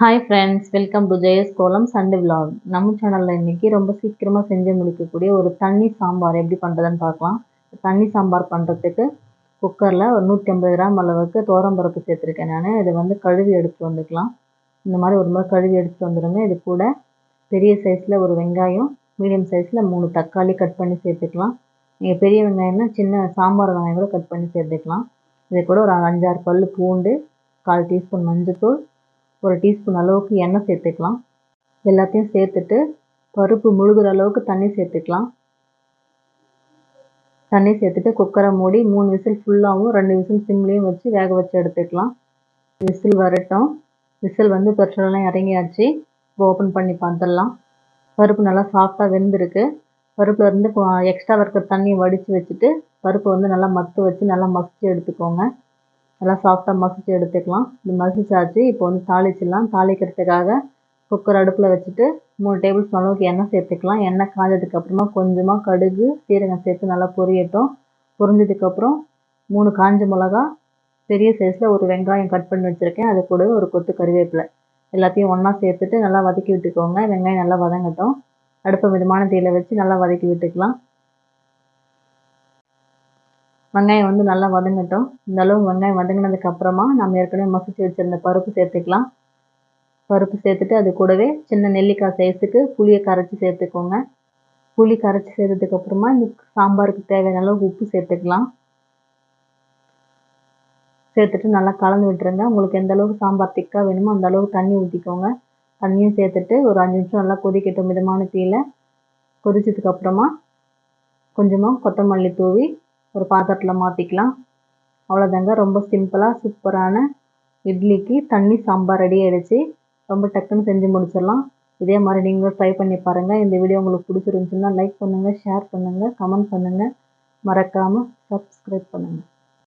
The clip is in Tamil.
Hi friends welcome to Jaya's kolam Sunday vlog நம்ம சேனலில் இன்றைக்கி ரொம்ப சீக்கிரமாக செஞ்சு முடிக்கக்கூடிய ஒரு தண்ணி சாம்பார் எப்படி பண்ணுறதுன்னு பார்க்கலாம். தண்ணி சாம்பார் பண்ணுறதுக்கு குக்கரில் ஒரு நூற்றி ஐம்பது கிராம் அளவுக்கு தோரம்பருப்பு சேர்த்துருக்கேன் நான். இதை வந்து கழுவி எடுத்துகிட்டு வந்துக்கலாம். இந்த மாதிரி ஒரு முறை கழுவி எடுத்துகிட்டு வந்துடுங்க இது கூட பெரிய சைஸில் ஒரு வெங்காயம் மீடியம் சைஸில் மூணு தக்காளி கட் பண்ணி சேர்த்துக்கலாம். நீங்கள் பெரிய வெங்காயம்னா சின்ன சாம்பார் வெங்காயம் கூட கட் பண்ணி சேர்த்துக்கலாம். இது கூட ஒரு அஞ்சாறு பல் பூண்டு கால் டீஸ்பூன் மஞ்சள்தூள் ஒரு டீஸ்பூன் அளவுக்கு எண்ணெய் சேர்த்துக்கலாம். எல்லாத்தையும் சேர்த்துட்டு பருப்பு முழுகிற அளவுக்கு தண்ணி சேர்த்துக்கலாம். தண்ணி சேர்த்துட்டு குக்கரை மூடி மூணு விசில் ஃபுல்லாகவும் ரெண்டு விசில் சிம்லேயும் வச்சு வேக வச்சு எடுத்துக்கலாம். விசில் வரட்டும். விசில் வந்து பெட்ரோல்லாம் இறங்கியாச்சு. இப்போ ஓப்பன் பண்ணி பார்த்துடலாம். பருப்பு நல்லா சாஃப்டாக வெந்திருக்கு. பருப்பில் இருந்து எக்ஸ்ட்ரா இருக்கிற தண்ணியை வடித்து வச்சுட்டு பருப்பு வந்து நல்லா மத்து வச்சு நல்லா மசித்து எடுத்துக்கோங்க. நல்லா சாஃப்டாக மசிச்சு எடுத்துக்கலாம். இது மசிச்சாச்சு இப்போ வந்து தாளிச்சிடலாம். தாளிக்கிறதுக்காக குக்கர் அடுப்பில் வச்சுட்டு மூணு டேபிள் ஸ்பூன் அளவுக்கு எண்ணெய் சேர்த்துக்கலாம். எண்ணெய் காஞ்சதுக்கப்புறமா கொஞ்சமாக கடுகு சீரகம் சேர்த்து நல்லா பொரியட்டும். பொரிஞ்சதுக்கப்புறம் மூணு காஞ்ச மிளகா பெரிய சைஸில் ஒரு வெங்காயம் கட் பண்ணி வச்சுருக்கேன். அது கூட ஒரு கொத்து கருவேப்பிலை. எல்லாத்தையும் ஒன்றா சேர்த்துட்டு நல்லா வதக்கி விட்டுக்கோங்க. வெங்காயம் நல்லா வதங்கட்டும். அடுப்பை மிதமான தீயில் வச்சு நல்லா வதக்கி விட்டுக்கலாம். வெங்காயம் வந்து நல்லா வதங்கட்டும். இந்த அளவு வெங்காயம் வதங்கினதுக்கு அப்புறமா நம்ம ஏற்கனவே மசிச்சு வச்சுருந்த பருப்பு சேர்த்துக்கலாம். பருப்பு சேர்த்துட்டு அது கூடவே சின்ன நெல்லிக்காய் சைஸுக்கு புளியை கரைச்சி சேர்த்துக்கோங்க. புளி கரைச்சி சேர்த்ததுக்கு அப்புறமா இந்த சாம்பாருக்கு தேவையான அளவுக்கு உப்பு சேர்த்துக்கலாம். சேர்த்துட்டு நல்லா கலந்து விட்டுருங்க. உங்களுக்கு எந்த அளவுக்கு சாம்பார் திக்காக வேணுமோ அந்த அளவுக்கு தண்ணி ஊற்றிக்கோங்க தண்ணியும் சேர்த்துட்டு ஒரு அஞ்சு நிமிஷம் நல்லா கொதிக்கட்டும் மிதமான தீயில். கொதிச்சதுக்கப்புறமா கொஞ்சமாக கொத்தமல்லி தூவி ஒரு பாத்திரத்தில் மாற்றிக்கலாம் அவ்வளோதாங்க ரொம்ப சிம்பிளாக சூப்பரான இட்லிக்கு தண்ணி சாம்பார் ரெடி ஆகிடுச்சு ரொம்ப டக்குன்னு செஞ்சு முடிச்சிடலாம். இதே மாதிரி நீங்களும் ட்ரை பண்ணி பாருங்கள் இந்த வீடியோ உங்களுக்கு பிடிச்சிருந்துச்சுன்னா லைக் பண்ணுங்கள் ஷேர் பண்ணுங்கள் கமெண்ட் பண்ணுங்கள் மறக்காமல் சப்ஸ்கிரைப் பண்ணுங்கள்